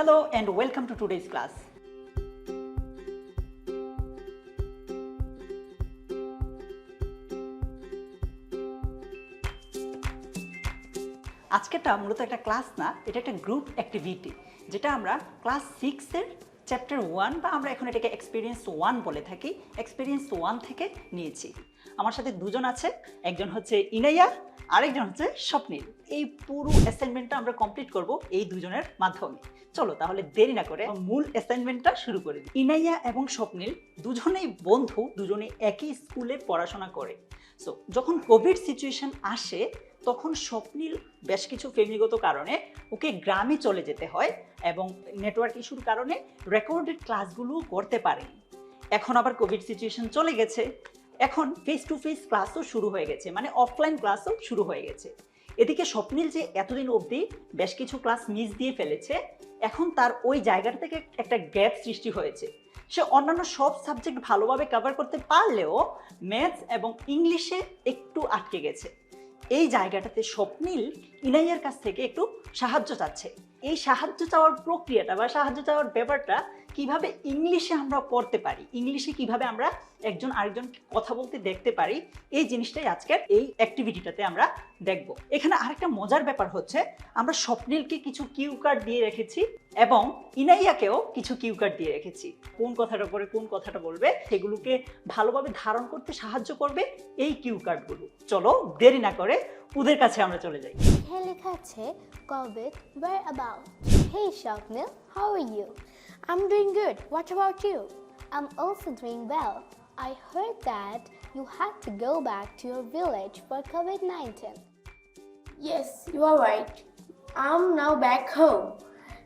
Hello and welcome to today's class. আজকেরটা মূলত একটা class না, এটা একটা গ্রুপ অ্যাক্টিভিটি যেটা আমরা ক্লাস সিক্সের চ্যাপ্টার ওয়ান বা আমরা এখন এটাকে এক্সপিরিয়েন্স ওয়ান বলে থাকি এক্সপিরিয়েন্স ওয়ান থেকে নিয়েছি। আমার সাথে দুজন আছে, একজন হচ্ছে ইনাইয়া, আরেকজন হচ্ছে স্বপ্নীল। এই পুরো অ্যাসাইনমেন্টটা আমরা কমপ্লিট করব এই দুজনের মাধ্যমে। চলো তাহলে দেরি না করে মূল অ্যাসাইনমেন্টটা শুরু করে দিই। ইনাইয়া এবং স্বপ্নিল দুজনেই বন্ধু, দুজনে একই স্কুলে পড়াশোনা করে। সো যখন কোভিড সিচুয়েশন আসে, তখন স্বপ্নিল বেশ কিছু ফ্যামিলিগত কারণে ওকে গ্রামে চলে যেতে হয় এবং নেটওয়ার্ক ইস্যুর কারণে রেকর্ডেড ক্লাসগুলো করতে পারেনি। এখন আবার কোভিড সিচুয়েশন চলে গেছে। এখন ফেস টু ফেস ক্লাসও শুরু হয়ে গেছে মানে অফলাইন ক্লাসও শুরু হয়ে গেছে। এদিকে স্বপ্নিল যে এতদিন অবধি বেশ কিছু ক্লাস মিস দিয়ে ফেলেছে এখন তার ওই জায়গাটা থেকে একটা গ্যাপ সৃষ্টি হয়েছে। সে অন্যান্য সব সাবজেক্ট ভালোভাবে কভার করতে পারলেও ম্যাথস এবং ইংলিশে একটু আটকে গেছে। এই জায়গাটাতে স্বপ্নিল ইনাইয়ের কাছ থেকে একটু সাহায্য চাচ্ছে। এই সাহায্য চাওয়ার প্রক্রিয়াটা বা সাহায্য চাওয়ার ব্যাপারটা কীভাবে ইংলিশে আমরা পড়তে পারি? ইংলিশে কীভাবে আমরা একজন আরেকজনকে কথা বলতে দেখতে পারি? এই জিনিসটাই আজকের এই অ্যাক্টিভিটিটাতে আমরা দেখব। এখানে আরেকটা মজার ব্যাপার হচ্ছে আমরা স্বপ্নিলকে কিছু কিউ কার্ড দিয়ে রেখেছি এবং ইনাইয়াকেও কিছু কিউ কার্ড দিয়ে রেখেছি। কোন কথাটা পরে কোন কথাটা বলবে সেগুলোকে ভালোভাবে ধারণ করতে সাহায্য করবে এই কিউ কার্ডগুলো চলো দেরি না করে ওদের কাছে আমরা চলে যাই। এখানে লেখা আছে about? Hey Shopnil, how are you? I'm doing good. What about you? I'm also doing well. I heard that you had to go back to your village for COVID-19. Yes, you are right. I'm now back home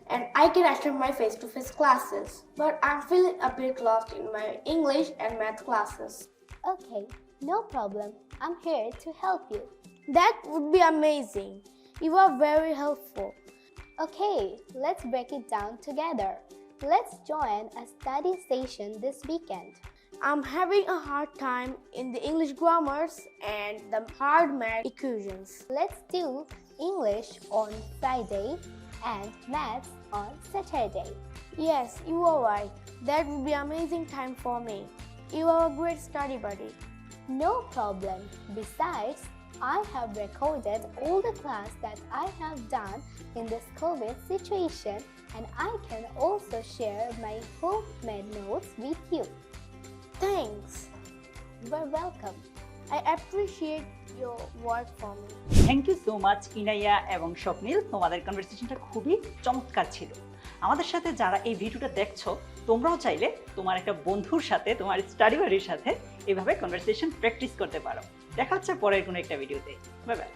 and I can attend my face to face classes, but I'm feeling a bit lost in my English and math classes. Okay, no problem. I'm here to help you. That would be amazing. You are very helpful. Okay, let's break it down together. Let's join a study session this weekend. I'm having a hard time in the English grammars and the hard math equations. Let's do English on Friday and maths on Saturday. Yes, you are right. That would be amazing time for me. You are a great study buddy. No problem. Besides, I have recorded all the class that I have done in this COVID situation and I can also share my homemade notes with you. Thanks. You are welcome. I appreciate your work for me. Thank you so much Inaya এবং স্বপ্নীল তোমাদের কনভারসেশনটা খুবই চমৎকার ছিল আমাদের সাথে যারা এই ভিডিওটা দেখছ, তোমরাও চাইলে তোমার একটা বন্ধুর সাথে, তোমার স্টাডি বাড়ির সাথে এভাবে কনভারসেশন প্র্যাকটিস করতে পারো। দেখা হচ্ছে পরের কোনো একটা ভিডিওতে বাই বাই